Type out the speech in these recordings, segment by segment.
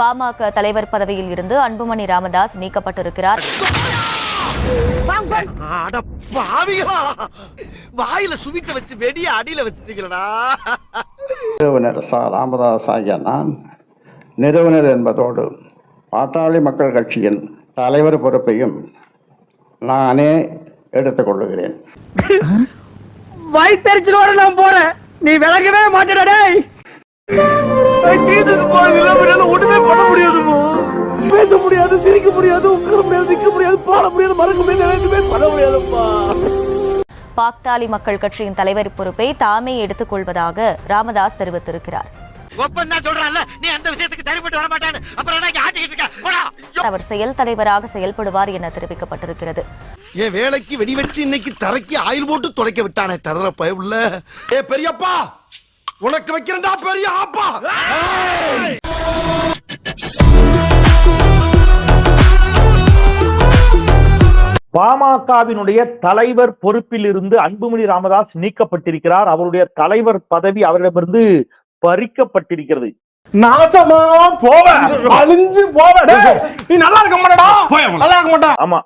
பாமக தலைவர் பதவியில் இருந்து அன்புமணி ராமதாஸ் நீக்கப்பட்டிருக்கிறார். வாயில சுவிட்ட வச்சு வெடிய அடியில வச்சுட்டீங்களடா. நிறுவனர் ச ராமதாஸ் ஆகிய நான் நிறுவனர் என்பதோடு பாட்டாளி மக்கள் கட்சியின் தலைவர் பொறுப்பையும் நானே எடுத்துக்கொள்ளுகிறேன் வயிற்றுச்சலோட நான் போறேன். நீ விலகவே மாட்டேடா டேய் கீதுக்கு போறது இல்ல முடியாது ஒண்ணுமே பண்ண முடியாதுமோ பேச முடியாது சிரிக்க முடியாது உட்கார முடியாது நிக்க முடியாது பாட முடியாது மறக்க முடியாது எதுவுமே பண்ண முடியாதுப்பா. பாக்தாலி மக்கள் கட்சியின் தலைவர் பொறுப்பை தாமே எடுத்துக் கொள்வதாக ராமதாஸ் தெரிவித்திருக்கிறார். அவர் செயல் தலைவராக செயல்படுவார் என தெரிவிக்கப்பட்டிருக்கிறது. என் வேலைக்கு வெடி வச்சு இன்னைக்கு தரைக்கு ஆயில் போட்டு துடைக்க விட்டானே தரல பயவுள்ள ஏ பெரியப்பா! உனக்கு வைக்கிறேன்டா பெரிய ஆப்பா. பாமகவினுடைய தலைவர் பொறுப்பிலிருந்து அன்புமணி ராமதாஸ் நீக்கப்பட்டிருக்கிறார். அவருடைய தலைவர் பதவி அவரிடமிருந்து பறிக்கப்பட்டிருக்கிறது. நாசமா போவ. அழிஞ்சு போவ. டேய் நீ நல்லா இருக்க மாட்டடா. நல்லா இருக்க மாட்டா. ஆமா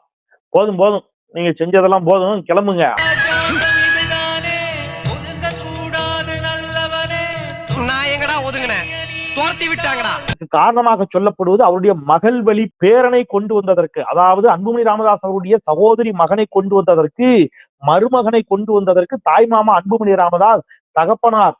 போதும் போதும். நீங்க செஞ்சதெல்லாம் போதும். கிளம்புங்க. துரத்தி விட்டாங்கடா. காரணமாக சொல்லப்படுவது அவருடைய மகள் வழி பேரனை கொண்டு வந்ததற்கு அதாவது அன்புமணி ராமதாஸ் அவருடைய சகோதரி மகனை கொண்டு வந்ததற்கு மருமகனை கொண்டு வந்ததற்கு தாய்மாமா அன்புமணி ராமதாஸ் தகப்பனார்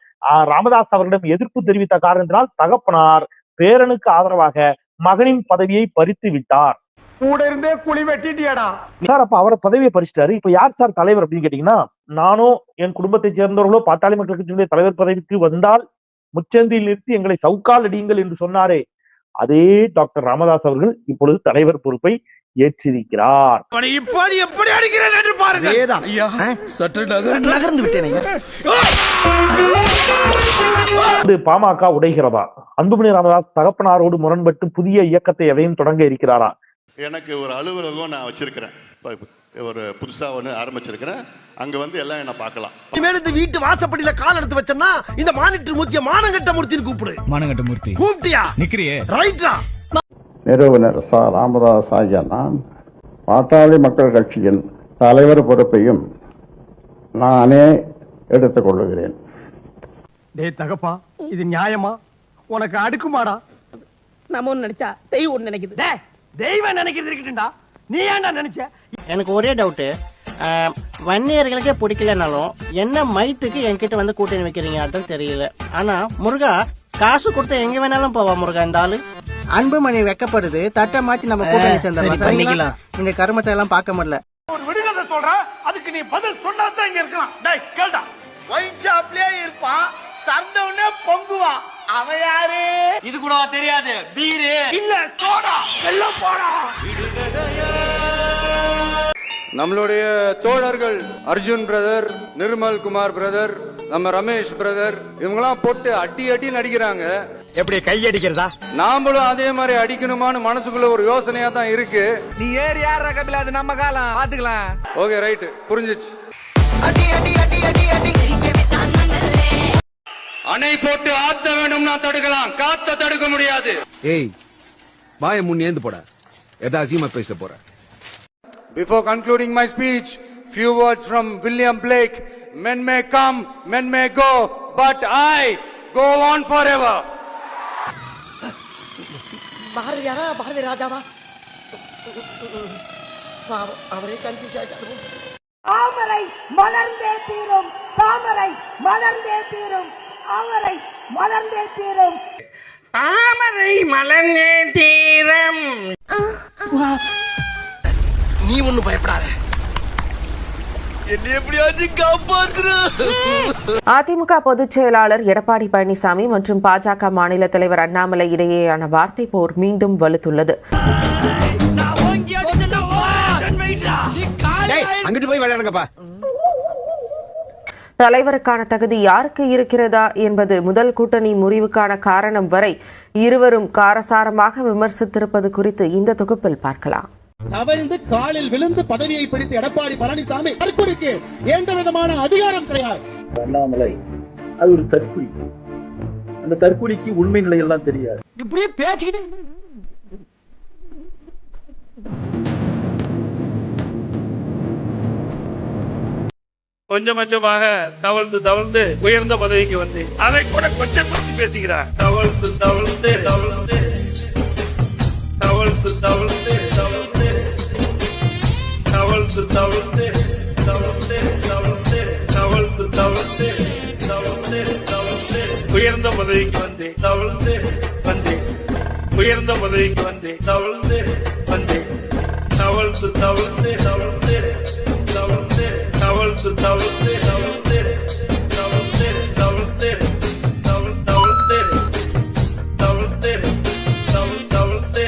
ராமதாஸ் அவர்களிடம் எதிர்ப்பு தெரிவித்த காரணத்தினால் தகப்பனார் பேரனுக்கு ஆதரவாக மகனின் பதவியை பறித்து விட்டார். கூட இருந்தே குழி வெட்டிட்டியாடா. சார் அப்ப அவரை பதவியை பறிச்சிட்டாரு. இப்ப யார் சார் தலைவர் அப்படின்னு கேட்டீங்கன்னா நானும் என் குடும்பத்தை சேர்ந்தவர்களோ பாட்டாளி மக்கள் கட்சியினுடைய தலைவர் பதவிக்கு வந்தால் முச்சந்தியில் நிறுத்தி எங்களை சவுக்கால் அடியுங்கள் என்று சொன்னாரே. அதே டாக்டர் ராமதாஸ் அவர்கள் இப்பொழுது தலைவர் பொறுப்பை ஏற்றிருக்கிறார். இப்போது எப்படி அடிக்கிறேன் என்று பாருங்க அதேதான். ஐயா சற்று நகர்ந்து விட்டேன் பாமக உடைகிறதா? அன்புமணி ராமதாஸ் தகப்பனாரோடு முரண்பட்டு புதிய இயக்கத்தை எதையும் தொடங்க இருக்கிறாரா? எனக்கு ஒரு அலுவலகம் நான் வச்சிருக்கிறேன். ஒரு புதுசா ஒன்று ஆரம்பிச்சிருக்கிறேன். அங்க வந்து எல்லாம் என்ன பார்க்கலாம். இனிமேல் இந்த வீட்டு வாசப்படியில கால் எடுத்து வச்சேன்னா இந்த மானிட்டர் மூர்த்திய மானங்கட்ட மூர்த்தின்னு கூப்பிடு. மானங்கட்ட மூர்த்தி கூப்பிட்டியா? நிக்கிறியே. ரைட்டா. நிறுவனர் ச ராமதாஸ் ஆகிய நான் பாட்டாளி மக்கள் கட்சியின் தலைவர் பொறுப்பையும் நானே எடுத்துக்கொள்ளுகிறேன் டேய் தகப்பா இது நியாயமா? உனக்கு அடுக்குமாடா? நம்ம ஒண்ணு நினைச்சா தெய்வம் ஒண்ணு நினைக்குது. டேய் தெய்வம் நினைக்கிறது இருக்கட்டும்டா. நீ ஏன்டா நினைச்ச? எனக்கு ஒரே டவுட்டு வன்னியர்களுக்கே பிடிக்கலனாலும் என்ன மைத்துக்கு என்கிட்ட வந்து கூட்டணி வைக்கிறீங்க அதான் தெரியல. ஆனா முருகா காசு கொடுத்தா எங்க வேணாலும் போவா முருகா இந்த ஆளு? அன்புமணி வெக்கப்படுது தட்டை மாத்தி நம்ம கூட்டணி சேர்ந்துடலாம். இந்த கருமத்தை எல்லாம் பார்க்க முடியல. ஒரு விடுதலை சொல்ற அதுக்கு நீ பதில் சொன்னா தான் இங்க இருக்கலாம். டேய் கேளுடா. ஒயின் ஷாப்லயே இருப்பான் தந்த உடனே பொங்குவான். அவன் யாரு? இது கூட தெரியாது பீரு. இல்ல சோடா. வெள்ளம் போடா. நம்மளுடைய தோழர்கள் அர்ஜுன் பிரதர் நிர்மல் குமார் பிரதர் நம்ம ரமேஷ் பிரதர் இவங்கெல்லாம் போட்டு அடி அடி நடிக்கிறாங்க. எப்படி கையடிக்கிறதா நாமளும் அதே மாதிரி அடிக்கணுமான்னு மனசுக்குள்ள ஒரு யோசனையா தான் இருக்கு. நீ ஏறி யார் கபில அது நம்ம காலம். பாத்துக்கலாம் ஓகே ரைட் புரிஞ்சிச்சு. அணை போட்டு ஆத்த வேணும்னா தடுக்கலாம். காத்த தடுக்க முடியாது. ஏய் வாய முன் ஏந்து போட. எதா அசீமா பேச போற. Before concluding my speech, few words from William Blake. Men may come, men may go, but I go on forever. பாரதியாரா Bharathi ராஜாவா அவரே கன்ஃபியூஸ் தாமரை மலர்ந்தே தீரும் தாமரை மலர்ந்தே தீரும் அவரை மலர்ந்தே தீரும் தாமரை மலர்ந்தே தீரம் நீ ஒண்ணு பயப்படாத. அதிமுக பொதுச் செயலாளர் எடப்பாடி பழனிசாமி மற்றும் பாஜக மாநில தலைவர் அண்ணாமலை இடையேயான வார்த்தை போர் மீண்டும் வலுத்துள்ளது. அங்கிட்டு போய் விளையாடுங்கப்பா. தலைவருக்கான தகுதி யாருக்கு இருக்கிறதா என்பது முதல் கூட்டணி முறிவுக்கான காரணம் வரை இருவரும் காரசாரமாக விமர்சித்திருப்பது குறித்து இந்த தொகுப்பில் பார்க்கலாம். தவழ்ந்து காலில் விழுந்து பதவியை பிடித்த எடப்பாடி பழனிசாமி தற்கொலைக்கு எந்த விதமான அதிகாரம் கிடையாது. அண்ணாமலை அது ஒரு தற்குறி அந்த தற்கொலைக்கு உண்மை நிலை எல்லாம் தெரியாது. இப்படியே பேசிக்கிட்டு கொஞ்சம் கொஞ்சமாக தவழ்ந்து தவழ்ந்து உயர்ந்த பதவிக்கு வந்து அதை கூட கொஞ்சம் பேசுகிறார். தவழ்ந்து தவழ்ந்து தவழ்ந்து தவழ்ந்து தவிர்த்து தவழ்ந்து தவழ்ந்து தவழ்ந்து தவழ்ந்து தவிர்த்து தவழ்ந்து தவழ்ந்து உயர்ந்த பதவிக்கு வந்து தவழ்ந்து வந்து உயர்ந்த பதவிக்கு வந்து தவழ்ந்து வந்து தவழ்ந்து தவழ்ந்து தவழ்ந்து தவழ்ந்து தவழ்ந்து தவழ்ந்து தவழ்ந்து தவழ்ந்து தவழ்ந்து தவழ் தவிழ்த்து தவழ்ந்து தவழ் தவழ்ந்து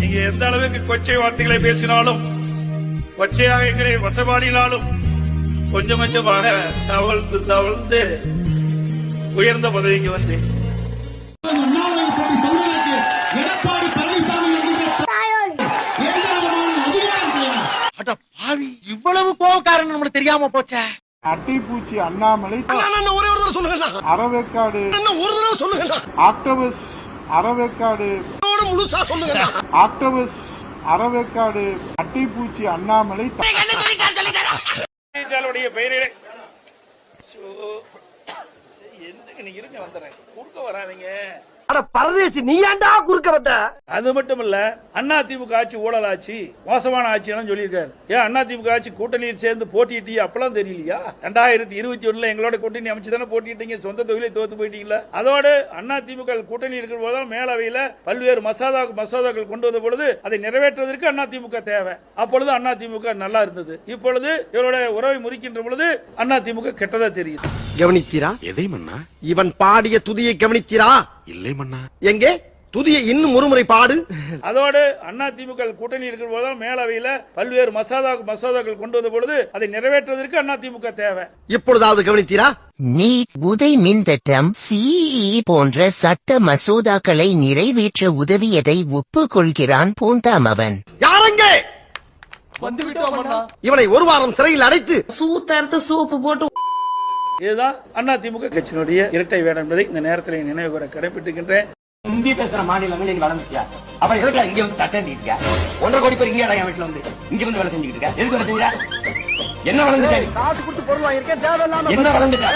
நீங்க எந்த அளவுக்கு கொச்சை வார்த்தைகளை பேசினாலும் கொச்சையாக எங்களை வசபாடினாலும் கொஞ்சம் கொஞ்சமாக தவழ்ந்து தவழ்ந்து உயர்ந்த பதவிக்கு வந்தேன். அட பாவி இவ்வளவு கோவக்காரன் நம்மளுக்கு தெரியாம போச்சே. அட்டைப்பூச்சி அண்ணாமலை அண்ணா, ஒரே ஒரு தடவை சொல்லுங்க அறவேக்காடு அண்ணா, ஒரு தடவை சொல்லுங்க ஆக்டோபஸ் அறவேக்காடு முழுசா சொல்லுங்க ஆக்டோபஸ் அறவேக்காடு அட்டைப்பூச்சி அண்ணாமலை உடைய பெயரிலே சோ, என்னங்க நீங்க இருங்க வந்துடுறேன். குறுக்க வராதீங்க. பரதேசி நீ ஏன்டா குறுக்க வந்த? அது மட்டும் இல்ல அண்ணா திமுக ஆட்சி ஊழல் ஆட்சி மோசமான ஆட்சி சொல்லியிருக்காரு. ஏன் அண்ணா திமுக ஆட்சி கூட்டணியில் சேர்ந்து போட்டிட்டு அப்பெல்லாம் தெரியலையா? ரெண்டாயிரத்தி இருபத்தி ஒண்ணுல எங்களோட கூட்டணி அமைச்சு தானே போட்டிட்டீங்க சொந்த தொகுதியில தோத்து போயிட்டீங்களா? அதோடு அண்ணா திமுக கூட்டணி இருக்கிற போது மேலவையில பல்வேறு மசோதா மசோதாக்கள் கொண்டு வந்த பொழுது அதை நிறைவேற்றுவதற்கு அண்ணா திமுக தேவை. அப்பொழுது அண்ணா திமுக நல்லா இருந்தது. இப்பொழுது இவருடைய உறவை முறிக்கின்ற பொழுது அண்ணா திமுக கெட்டதா தெரியுது. கவனித்தீரா? எதை மன்னா? இவன் பாடிய துதியை கவனித்தீரா? இல்லை மன்னா. எங்கே? துதியை இன்னும் ஒருமுறை பாடு. அதோடு அண்ணா திமுக கூட்டணி இருக்கிற போதும் மேலவையில பல்வேறு மசோதா மசோதாக்கள் கொண்டு வந்த பொழுது அதை நிறைவேற்றுவதற்கு அண்ணா திமுக தேவை. இப்பொழுதாவது கவனித்தீரா? நீட் உதை மின் திட்டம் சிஇஇ போன்ற சட்ட மசோதாக்களை நிறைவேற்ற உதவியதை ஒப்புக்கொள்கிறான் பூந்தாமவன் யாரங்கே இவனை ஒரு வாரம் சிறையில் அடைத்து சூத்தறுத்து சூப்பு போட்டு இதுதான் அண்ணா திமுக கட்சியினுடைய இரட்டை வேடம் என்பதை இந்த நேரத்தில் நினைவு கூற கடைபிடிக்கின்றேன் ஹிந்தி பேசுற மாநிலங்கள் நீங்க வளர்ந்துட்டியா? அப்புறம் எதுக்கு இங்க வந்து தட்டேன் இருக்க ஒன்றரை கோடி பேர் இங்கே என் வீட்டுல வந்து இங்க வந்து வேலை செஞ்சுக்கிட்டு இருக்க? எதுக்கு வந்து என்ன வளர்ந்துட்ட காசு கொடுத்து பொருள் வாங்கியிருக்கேன் தேவையில்லாம என்ன வளர்ந்துட்ட?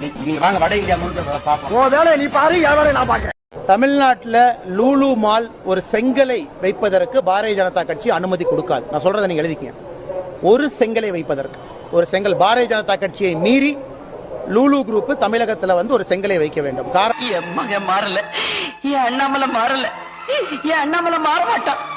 நீ- நீங்க வாங்க வட இந்தியா முழுக்க பாப்போம் வேலையை நீ பாரு என் வேலையை நான் பாக்குறேன் தமிழ்நாட்டுல லூலு மால் ஒரு செங்கலை வைப்பதற்கு பாரதிய ஜனதா கட்சி அனுமதி கொடுக்காது. நான் சொல்றதை நீங்க எழுதிக்கங்க. ஒரு செங்கலை வைப்பதற்கு. ஒரு செங்கல் பாரதிய ஜனதா கட்சியை மீறி லூலு குரூப் தமிழகத்துல வந்து ஒரு செங்கலை வைக்க வேண்டும். காரணம் மகன் மாறல. என் அண்ணாமலை மாறல. என் அண்ணாமலை மாற மாட்டான்.